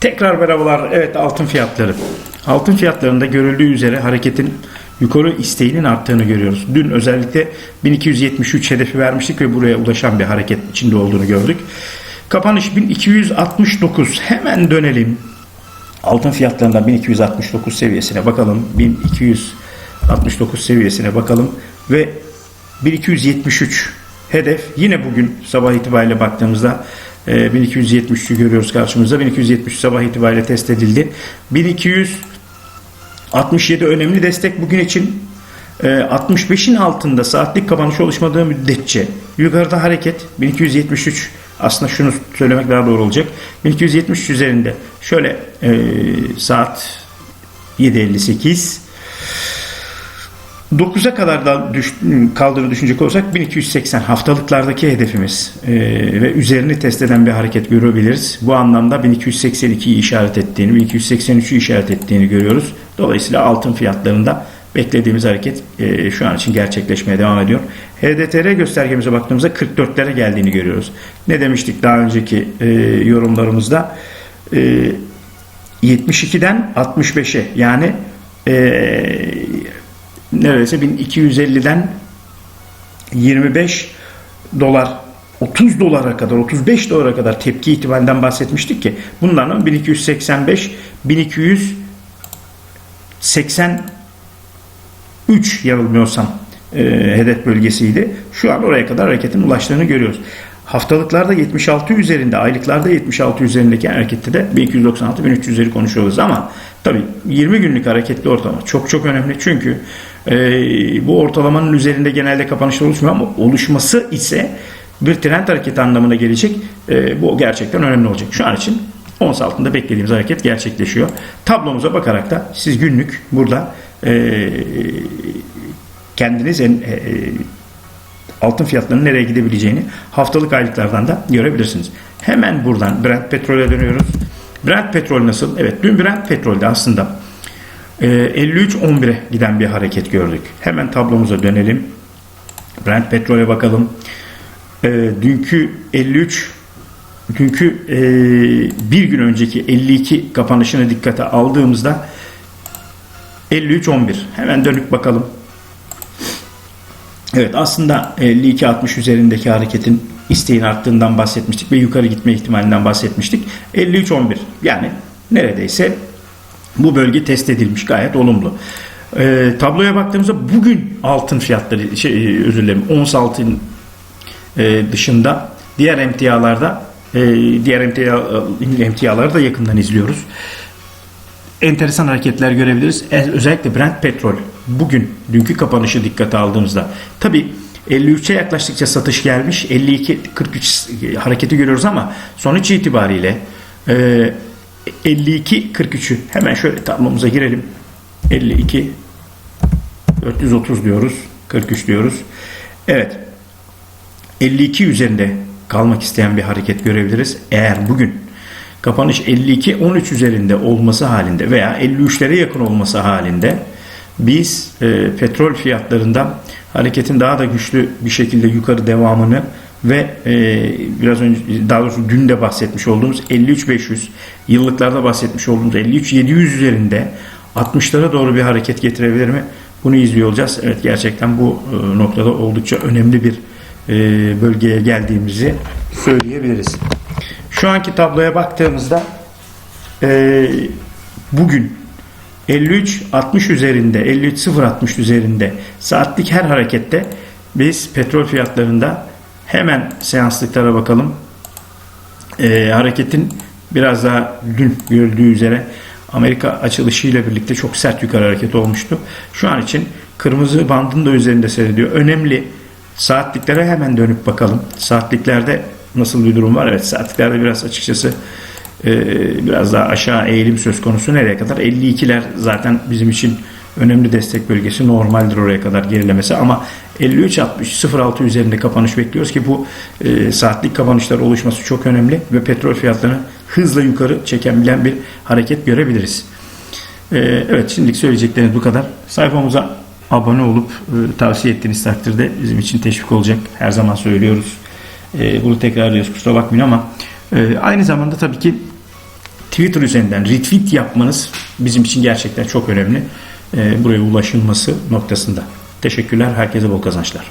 Tekrar merhabalar. Evet altın fiyatları. Altın fiyatlarında görüldüğü üzere hareketin yukarı isteğinin arttığını görüyoruz. Dün özellikle 1273 hedefi vermiştik ve buraya ulaşan bir hareket içinde olduğunu gördük. Kapanış 1269. Hemen dönelim. Altın fiyatlarından 1269 seviyesine bakalım. 1269 seviyesine bakalım ve 1273 hedef yine bugün sabah itibariyle baktığımızda 1273'ü görüyoruz karşımızda. 1273 sabah itibariyle test edildi. 1267 önemli destek bugün için. E, 65'in altında saatlik kapanış oluşmadığı müddetçe yukarıda hareket 1273 aslında şunu söylemek daha doğru olacak. 1273 üzerinde şöyle e, saat 7.58 9'a kadar da düş, kaldığını düşünecek olursak 1280 haftalıklardaki hedefimiz ee, ve üzerini test eden bir hareket görebiliriz. Bu anlamda 1282'yi işaret ettiğini, 1283'ü işaret ettiğini görüyoruz. Dolayısıyla altın fiyatlarında beklediğimiz hareket e, şu an için gerçekleşmeye devam ediyor. HDTR göstergemize baktığımızda 44'lere geldiğini görüyoruz. Ne demiştik daha önceki e, yorumlarımızda? E, 72'den 65'e yani e, neredeyse 1250'den 25 dolar 30 dolara kadar 35 dolara kadar tepki ihtimalinden bahsetmiştik ki bunların 1285 1283 yanılmıyorsam e, hedef bölgesiydi. Şu an oraya kadar hareketin ulaştığını görüyoruz. Haftalıklarda 76 üzerinde, aylıklarda 76 üzerindeki harekette de 1296-1300'leri konuşuyoruz ama tabi 20 günlük hareketli ortalama çok çok önemli çünkü e, bu ortalamanın üzerinde genelde kapanışlar oluşmuyor ama oluşması ise bir trend hareketi anlamına gelecek. E, bu gerçekten önemli olacak. Şu an için ons altında beklediğimiz hareket gerçekleşiyor. Tablomuza bakarak da siz günlük burada e, kendiniz en, e, altın fiyatlarının nereye gidebileceğini haftalık aylıklardan da görebilirsiniz. Hemen buradan Brent petrole dönüyoruz. Brent petrol nasıl? Evet dün Brent petrolde aslında 53-11'e giden bir hareket gördük. Hemen tablomuza dönelim. Brent petrole bakalım. E, dünkü 53 dünkü e, bir gün önceki 52 kapanışını dikkate aldığımızda 53-11 hemen dönüp bakalım. Evet aslında 52-60 üzerindeki hareketin isteğin arttığından bahsetmiştik ve yukarı gitme ihtimalinden bahsetmiştik. 53-11 yani neredeyse bu bölge test edilmiş gayet olumlu. E, tabloya baktığımızda bugün altın fiyatları şey, özür dilerim ons altın e, dışında diğer emtialarda e, diğer emtia, emtiaları da yakından izliyoruz. Enteresan hareketler görebiliriz. E, özellikle Brent petrol bugün dünkü kapanışı dikkate aldığımızda tabi 53'e yaklaştıkça satış gelmiş. 52 43 hareketi görüyoruz ama sonuç itibariyle e, 52 43'ü hemen şöyle tablomuza girelim. 52 430 diyoruz 43 diyoruz. Evet 52 üzerinde kalmak isteyen bir hareket görebiliriz. Eğer bugün kapanış 52 13 üzerinde olması halinde veya 53'lere yakın olması halinde biz e, petrol fiyatlarında hareketin daha da güçlü bir şekilde yukarı devamını ve e, biraz önce daha doğrusu dün de bahsetmiş olduğumuz 53-500 yıllıklarda bahsetmiş olduğumuz 53-700 üzerinde 60'lara doğru bir hareket getirebilir mi? Bunu izliyor olacağız. Evet gerçekten bu e, noktada oldukça önemli bir e, bölgeye geldiğimizi söyleyebiliriz. Şu anki tabloya baktığımızda e, bugün 53-60 üzerinde 53-0-60 üzerinde saatlik her harekette biz petrol fiyatlarında hemen seanslıklara bakalım. E, hareketin biraz daha dün görüldüğü üzere Amerika açılışıyla birlikte çok sert yukarı hareket olmuştu. Şu an için kırmızı bandın da üzerinde seyrediyor. Önemli saatliklere hemen dönüp bakalım. Saatliklerde nasıl bir durum var? Evet saatliklerde biraz açıkçası biraz daha aşağı eğilim söz konusu. Nereye kadar? 52'ler zaten bizim için önemli destek bölgesi. Normaldir oraya kadar gerilemesi ama 53-60-06 üzerinde kapanış bekliyoruz ki bu e, saatlik kapanışlar oluşması çok önemli ve petrol fiyatlarını hızla yukarı çekebilen bir hareket görebiliriz. E, evet şimdilik söyleyeceklerimiz bu kadar. Sayfamıza abone olup e, tavsiye ettiğiniz takdirde bizim için teşvik olacak. Her zaman söylüyoruz. E, bunu tekrarlıyoruz kusura bakmayın ama e, aynı zamanda tabii ki Twitter üzerinden retweet yapmanız bizim için gerçekten çok önemli. E, buraya ulaşılması noktasında. Teşekkürler. Herkese bol kazançlar.